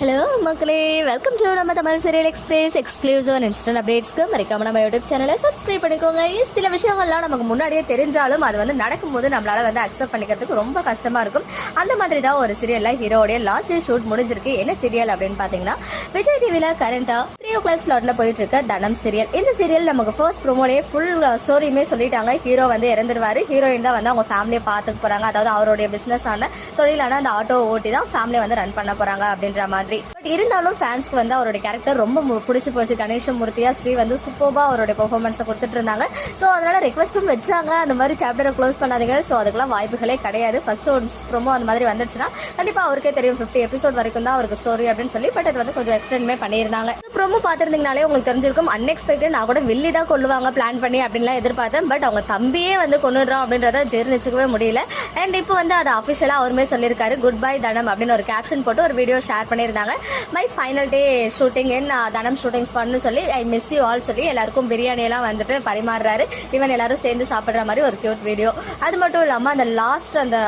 Hello மக்களே. Welcome to நம்ம Tamil serial express exclusive and instant அப்டேட்ஸ்க்கு மறக்காம நம்ம யூடியூப் சேனலை சப்ஸ்கிரைப் பண்ணிக்கோங்க. சில விஷயங்கள்லாம் நமக்கு முன்னாடியே தெரிஞ்சாலும் அது வந்து நடக்கும்போது நம்மளால வந்து அக்செப்ட் பண்ணிக்கிறதுக்கு ரொம்ப கஷ்டமா இருக்கும். அந்த மாதிரி தான் ஒரு சீரியல்ல ஹீரோடைய லாஸ்ட் டே ஷூட் முடிஞ்சிருக்கு. என்ன சீரியல் அப்படின்னு பாத்தீங்கன்னா விஜய் டிவியில் கரண்டா ஓ கிளாக் ஸ்லாட்ல போயிட்டு இருக்க தனம் சீரியல் இந்த சீரியல் நமக்கு ஃபர்ஸ்ட் ப்ரோமோலயே ஃபுல் ஸ்டோரியுமே சொல்லிட்டாங்க. ஹீரோ வந்து இறந்துருவாரு. ஹீரோயின் தான் வந்து அவங்க ஃபேமிலியை பார்த்துக்க போறாங்க. அதாவது அவருடைய பிசினஸ் ஆன தொழிலான அந்த ஆட்டோ ஓட்டி தான் ஃபேமிலியை வந்து ரன் பண்ண போறாங்க அப்படின்ற மாதிரி. பட் இருந்தாலும் ஃபேன்ஸ்க்கு வந்து அவருடைய கேரக்டர் ரொம்ப பிடிச்சி போச்சு. போச்சு கணேசமூர்த்தியா ஸ்ரீ வந்து சூப்பர்பா அவருடைய பெர்ஃபார்மன்ஸை கொடுத்துட்டு இருந்தாங்க. ஸோ அதனால ரெக்வஸ்ட்டும் வச்சாங்க. அந்த மாதிரி சாப்டரை க்ளோஸ் பண்ணாதீங்க. ஸோ அதுக்கெல்லாம் வாய்ப்புகளே கிடையாது. ஃபர்ஸ்ட் ஒரு ப்ரோமோ அந்த மாதிரி வந்துச்சுன்னா கண்டிப்பா அவருக்கே தெரியும். ஃபிஃப்டி எபிசோட் வரைக்கும் தான் அவருக்கு ஸ்டோரி அப்படின்னு சொல்லி. பட் அது வந்து கொஞ்சம் எக்ஸ்டென்ட்மே பண்ணியிருந்தாங்க. ப்ரோமோ பார்த்துருந்தீங்கனாலே உங்களுக்கு தெரிஞ்சிருக்கும். அன்எக்ஸ்பெக்டட் நான் கூட வில்லி தான் கொள்ளுவாங்க பிளான் பண்ணி அப்படின்லாம் எதிர்பார்த்தேன். பட் அவங்க தம்பியே வந்து கொண்டுடுறோம் அப்படின்றத ஜீர்ணிச்சிக்கவே முடியல. அண்ட் இப்போ வந்து அதை அஃபிஷியலாக அவருமே சொல்லியிருக்காரு. குட் பை தனம் அப்படின்னு ஒரு கேப்ஷன் போட்டு ஒரு வீடியோ ஷேர் பண்ணியிருந்தாங்க. My final day shooting in Thanam shootings பண்ணு சொல்லி ஐ மிஸ் யூ ஆல் சொல்லி எல்லாருக்கும் பிரியாணியெல்லாம் வந்துட்டு பரிமாறுறாரு. ஈவன் எல்லாரும் சேர்ந்து சாப்பிட்ற மாதிரி ஒரு கியூட் வீடியோ அது மட்டும் இல்லாமல் அந்த லாஸ்ட் அந்த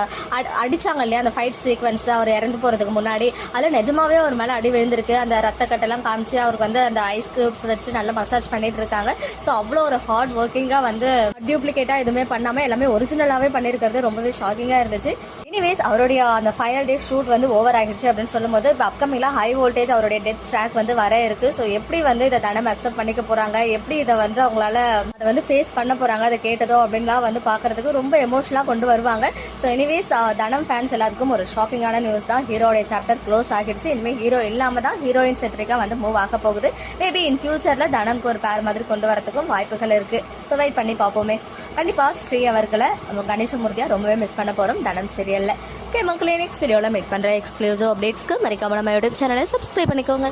அடிச்சாங்க இல்லையா அந்த ஃபைட் சீக்வன்ஸ் அவர் இறந்து போகிறதுக்கு முன்னாடி அதில் நிஜமாவே ஒரு மேலே அடி விழுந்திருக்கு. அந்த ரத்த கட்டெல்லாம் காமிச்சு அவருக்கு வந்து அந்த ஐஸ் கியூப்ஸ் வச்சு நல்லா மசாஜ் பண்ணிட்டு இருக்காங்க. ஸோ அவ்வளோ ஒரு ஹார்ட் ஒர்க்கிங்காக வந்து டூப்ளிகேட்டாக எதுவுமே பண்ணாமல் எல்லாமே ஒரிஜினலாகவே பண்ணியிருக்கிறது ரொம்பவே ஷாக்கிங்காக இருந்துச்சு. எனிவேஸ் அவருடைய அந்த ஃபைனல் டே ஷூட் வந்து ஓவர் ஆகிடுச்சு அப்படின்னு சொல்லும்போது இப்போ அப்கமிங்லாம் ஹை வோல்டேஜ் அவருடைய டெத் ட்ராக் வந்து வர இருக்கு. ஸோ எப்படி வந்து இதை தனம் அக்செப்ட் பண்ணிக்க போறாங்க? எப்படி இதை வந்து அவங்களால அதை வந்து ஃபேஸ் பண்ண போறாங்க? அதை கேட்டதோ அப்படின்லாம் வந்து பார்க்கறதுக்கு ரொம்ப எமோஷனலாக கொண்டு வருவாங்க. ஸோ எனிவேஸ் தனம் ஃபேன்ஸ் எல்லாத்துக்கும் ஒரு ஷாக்கிங்கான நியூஸ் தான். ஹீரோடைய சாப்டர் க்ளோஸ் ஆகிடுச்சு இனிமேல் ஹீரோ இல்லாம தான் ஹீரோயின் செட்ரிக்கா வந்து மூவ் ஆக போகுது. மேபி இன் ஃபியூச்சர்ல தனம்க்கு ஒரு பேர் மாதிரி கொண்டு வரதுக்கும் வாய்ப்புகள் இருக்கு. ஸோ வெயிட் பண்ணி பார்ப்போமே. கண்டிப்பா ஸ்ரீ அவர்களை நம்ம கணேசமூர்த்தியா ரொம்பவே மிஸ் பண்ண போறோம். தனம் சீரியலில் ஓகே மக்களே நெக்ஸ்ட் வீடியோவில் மீட் பண்ணுற எக்ஸ்க்ளூசிவ் அப்டேட்ஸ்க்கு மறைக்காம நம்ம யூடியூப் சேனலை சப்ஸ்கிரைப் பண்ணிக்கோங்க.